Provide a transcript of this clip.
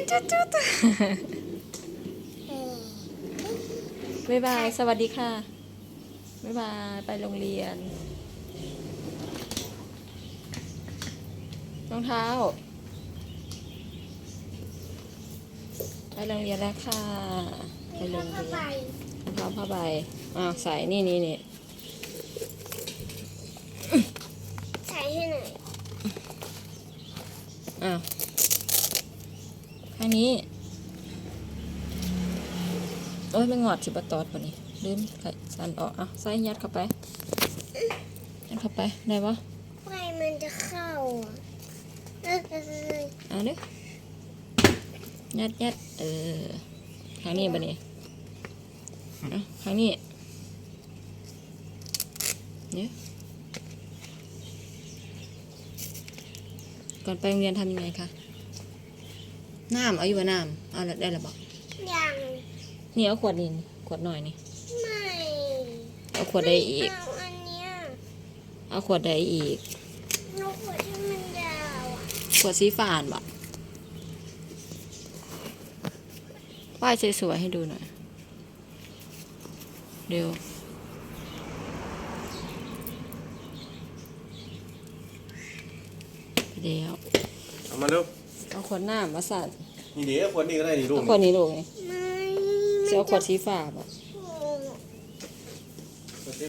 ดจุดจุดบ๊ายบาย สวัสดีค่ะ บ๊ายบาย ไปโรงเรียน รองเท้า ไปโรงเรียนแล้วค่ะ ไปโรงเรียนรองเท้าผ้าใบอ้าวใส่นี่นี่นี่ใส่ให้หน่อยอ้าวางนี้ โอ้ยไม่งอดสิบตอดปะนี่ลืมใส่สันออกอะใส่ยัดเข้าไปยัดเข้าไปได้ปะไฟมันจะเข้าอะเออเออเอาเด้อยัดยัดเออข้างนี้ปะนี่เอาข้างนี้เนี่ยก่อนไปโรงเรียนทำยังไงคะ น้ำเอาอยู่ว่าน้ำเอาละได้และบอกยังนี่เอาขวดนี่ขวดหน่อยนี่ไม่เอาขวดใดอีก เอาอันเนี้ยเอาขวดใดอีกเอาขวดที่มันยาวอะขวดสีฟ้าอ่านบ่ป้ายสวยๆให้ดูหน่อยเร็วเดี๋ยวเอามาเร็วเอาขวดน้ำมาสั่ นี่เดี๋ยวขวดนี้ก็ได้นี่ลูกเอาขวดนี้ลูกไงไม่จะเอาขวดสีฟ้าบ่ม